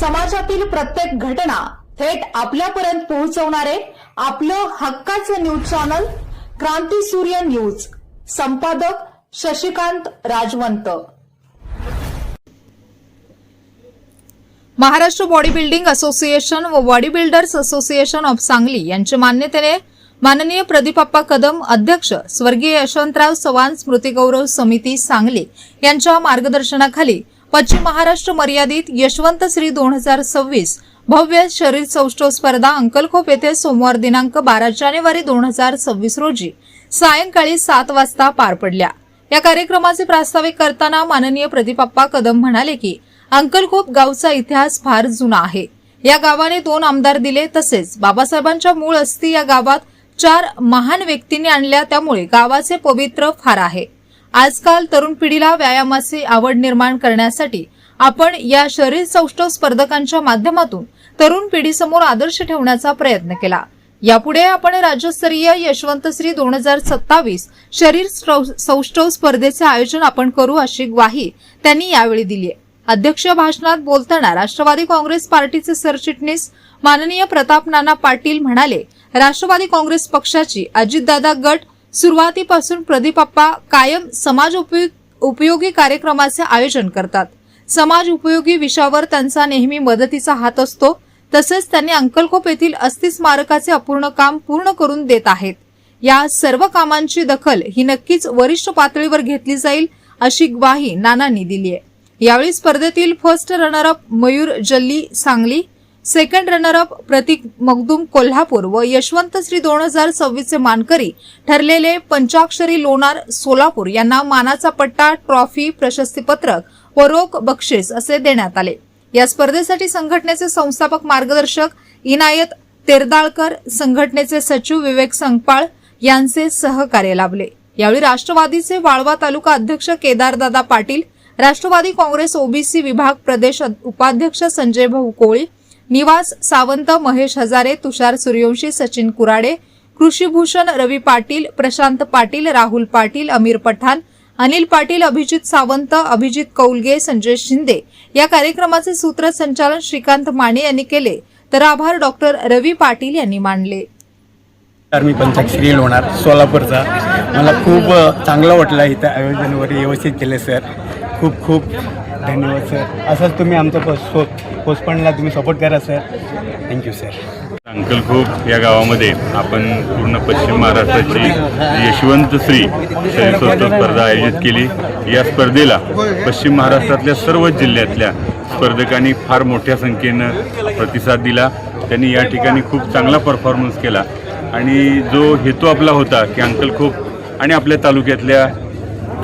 समाजातील प्रत्येक घटना थेट आपल्यापर्यंत पोहोचवणारे आपलं हक्काचं न्यूज चॅनल क्रांती सूर्य न्यूज. संपादक Shashikant Rajvant. Maharashtra body building association व body builders association of Sangli यांच्या मान्यतेने माननीय प्रदीपाप्पा कदम अध्यक्ष स्वर्गीय यशवंतराव चव्हाण स्मृती गौरव समिती सांगली यांच्या मार्गदर्शनाखाली पश्चिम महाराष्ट्र मर्यादित यशवंत श्री दोन हजार सव्वीस भव्य शरीर सौष्ठव स्पर्धा अंकलखोप येथे सोमवार दिनांक बारा जानेवारी दोन हजार सव्वीस रोजी सायंकाळी सात वाजता पार पडल्या. या कार्यक्रमाचे प्रास्ताविक करताना माननीय प्रतिपाप्पा कदम म्हणाले की अंकलखोप गावचा इतिहास फार जुना आहे. या गावाने दोन आमदार दिले तसेच बाबासाहेबांच्या मूळ अस्थी या गावात चार महान व्यक्तींनी आणल्या त्यामुळे गावाचे पवित्र फार आहे. आजकाल तरुण पिढीला व्यायामाची आवड निर्माण करण्यासाठी आपण या शरीर सौष्ठव स्पर्धकांच्या माध्यमातून तरुण पिढीसमोर आदर्श ठेवण्याचा प्रयत्न केला. यापुढे आपण राज्यस्तरीय यशवंतश्री दोन हजार सत्तावीस शरीर सौष्ठव स्पर्धेचे आयोजन आपण करू अशी ग्वाही त्यांनी यावेळी दिली अध्यक्ष भाषणात बोलताना राष्ट्रवादी काँग्रेस पार्टीचे सरचिटणीस माननीय प्रताप नाना पाटील म्हणाले राष्ट्रवादी काँग्रेस पक्षाची अजितदादा गट सुरुवातीपासून प्रदीपाप्पा कायम समाज उपयु- उपयोगी कार्यक्रमाचे आयोजन करतात. समाज उपयोगी विषयावर त्यांचा नेहमी मदतीचा हात असतो. तसेच त्यांनी अंकलकोप येथील अस्थि स्मारकाचे अपूर्ण काम पूर्ण करून देत आहेत. या सर्व कामांची दखल ही नक्कीच वरिष्ठ पातळीवर घेतली जाईल अशी ग्वाही नानांनी दिली आहे यावेळी स्पर्धेतील first runner up Mayur Jalli Sangli second runner up Pratik Magdum Kolhapur व यशवंत श्री दोन हजार सव्वीसचे मानकरी ठरलेले पंचाक्षरी लोणार सोलापूर यांना मानाचा पट्टा ट्रॉफी प्रशस्तीपत्रक व रोख बक्षीस असे देण्यात आले. या स्पर्धेसाठी संघटनेचे संस्थापक मार्गदर्शक इनायत तेरदाळकर संघटनेचे सचिव विवेक संगपाळ यांचे सहकार्य लाभले. यावेळी राष्ट्रवादीचे वाळवा तालुका अध्यक्ष केदारदादा पाटील राष्ट्रवादी काँग्रेस ओबीसी विभाग प्रदेश उपाध्यक्ष संजय भाऊ कोळी निवास सावंत महेश हजारे तुषार सूर्यवंशी सचिन कुराडे कृषीभूषण रवी पाटील प्रशांत पाटील राहुल पाटील अमीर पठाण अनिल पाटील अभिजित सावंत अभिजित कौलगे संजय शिंदे. या कार्यक्रमाचे सूत्रसंचालन श्रीकांत माने यांनी केले. तर आभार डॉक्टर रवी पाटील यांनी मानले. आर्मी पंचाक्षरी लोणार सोलापूरचा. मला खूप चांगलं वाटलं इथं आयोजनवर व्यवस्थित केले सर. खूप खूप धन्यवाद सर. असंच तुम्ही आमचं पोस्ट सो पोस्टपॉनला तुम्ही सपोर्ट करा सर. थँक्यू सर अंकलखोप या गावामध्ये आपण पूर्ण पश्चिम महाराष्ट्राची यशवंत श्री शरीरसौष्ठव स्पर्धा आयोजित केली. या स्पर्धेला पश्चिम महाराष्ट्रातल्या सर्व जिल्ह्यातल्या स्पर्धकांनी फार मोठ्या संख्येनं प्रतिसाद दिला. त्यांनी या ठिकाणी खूप चांगला परफॉर्मन्स केला. आणि जो हेतू आपला होता की अंकलखोप आणि आपल्या तालुक्यातल्या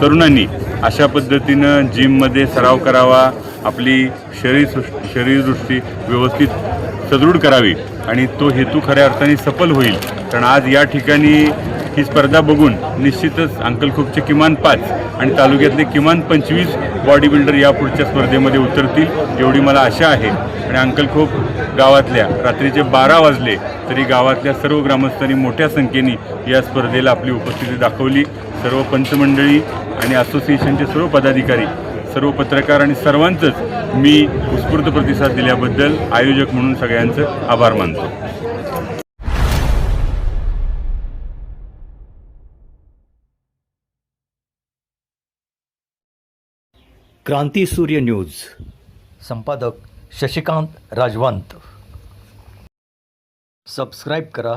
तरुणांनी अशा पद्धतीनं जिममध्ये सराव करावा आपली शरीर शरीरदृष्टी व्यवस्थित सदृढ करावी आणि तो हेतू खऱ्या अर्थाने सफल होईल. कारण आज या ठिकाणी ही स्पर्धा बघून निश्चितच अंकलखोपचे किमान पाच आणि तालुक्यातले किमान पंचवीस बॉडी बिल्डर या पुढच्या स्पर्धेमध्ये उतरतील एवढी मला आशा आहे. आणि अंकलखोप गावातल्या रात्रीचे बारा वाजले तरी गावातल्या सर्व ग्रामस्थांनी मोठ्या संख्येने या स्पर्धेला आपली उपस्थिती दाखवली. सर्व पंचमंडळी आणि असोसिएशनचे सर्व पदाधिकारी सर्व पत्रकार आणि सर्वांचंच मी उत्स्फूर्त प्रतिसाद दिल्याबद्दल आयोजक म्हणून सगळ्यांचं आभार मानतो. क्रांती सूर्य न्यूज. संपादक शशिकांत राजवंत. सबस्क्राईब करा